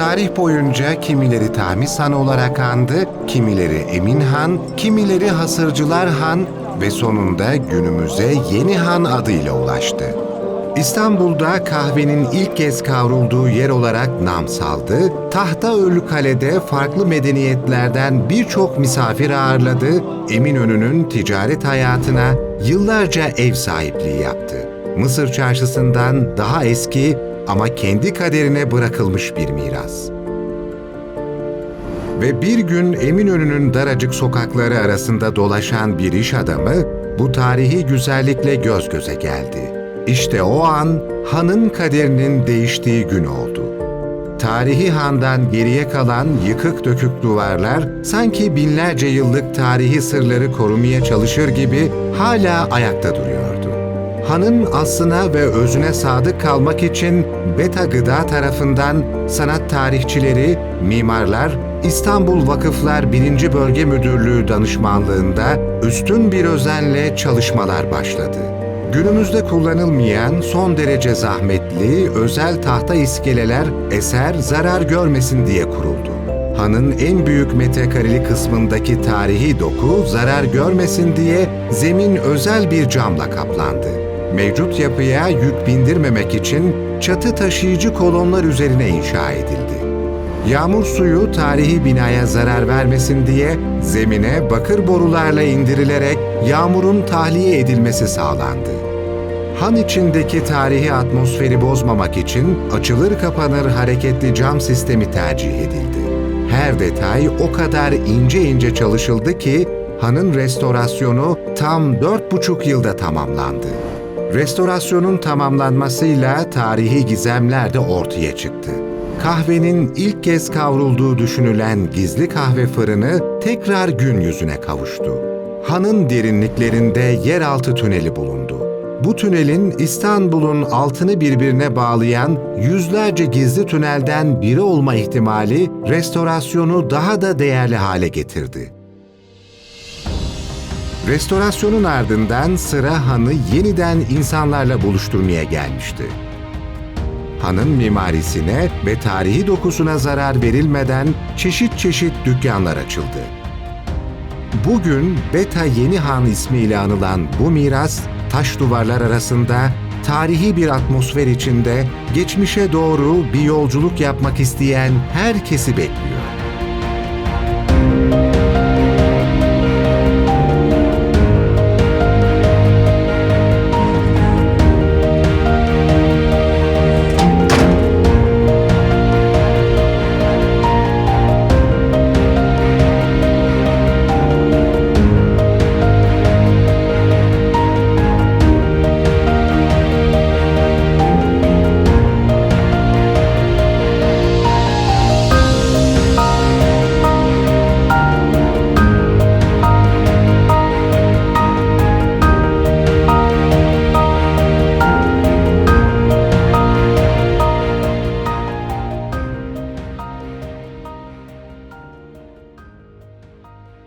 Tarih boyunca kimileri Tahmis Han olarak andı, kimileri Emin Han, kimileri Hasırcılar Han ve sonunda günümüze Yeni Han adıyla ulaştı. İstanbul'da kahvenin ilk kez kavrulduğu yer olarak nam saldı, Tahtaölü Kale'de farklı medeniyetlerden birçok misafir ağırladı, Eminönü'nün ticaret hayatına yıllarca ev sahipliği yaptı. Mısır çarşısından daha eski ama kendi kaderine bırakılmış bir miras. Ve bir gün Eminönü'nün daracık sokakları arasında dolaşan bir iş adamı bu tarihi güzellikle göz göze geldi. İşte o an hanın kaderinin değiştiği gün oldu. Tarihi handan geriye kalan yıkık dökük duvarlar sanki binlerce yıllık tarihi sırları korumaya çalışır gibi hala ayakta duruyordu. Hanın aslına ve özüne sadık kalmak için Beta Gıda tarafından sanat tarihçileri, mimarlar, İstanbul Vakıflar 1. Bölge Müdürlüğü danışmanlığında üstün bir özenle çalışmalar başladı. Günümüzde kullanılmayan son derece zahmetli özel tahta iskeleler eser zarar görmesin diye kuruldu. Hanın en büyük metrekareli kısmındaki tarihi doku zarar görmesin diye zemin özel bir camla kaplandı. Mevcut yapıya yük bindirmemek için çatı taşıyıcı kolonlar üzerine inşa edildi. Yağmur suyu tarihi binaya zarar vermesin diye zemine bakır borularla indirilerek yağmurun tahliye edilmesi sağlandı. Han içindeki tarihi atmosferi bozmamak için açılır kapanır hareketli cam sistemi tercih edildi. Her detay o kadar ince ince çalışıldı ki hanın restorasyonu tam dört buçuk yılda tamamlandı. Restorasyonun tamamlanmasıyla tarihi gizemler de ortaya çıktı. Kahvenin ilk kez kavrulduğu düşünülen gizli kahve fırını tekrar gün yüzüne kavuştu. Hanın derinliklerinde yeraltı tüneli bulundu. Bu tünelin İstanbul'un altını birbirine bağlayan yüzlerce gizli tünelden biri olma ihtimali restorasyonu daha da değerli hale getirdi. Restorasyonun ardından sıra hanı yeniden insanlarla buluşturmaya gelmişti. Hanın mimarisine ve tarihi dokusuna zarar verilmeden çeşit çeşit dükkanlar açıldı. Bugün Beta Yeni Han ismiyle anılan bu miras, taş duvarlar arasında tarihi bir atmosfer içinde geçmişe doğru bir yolculuk yapmak isteyen herkesi bekliyor.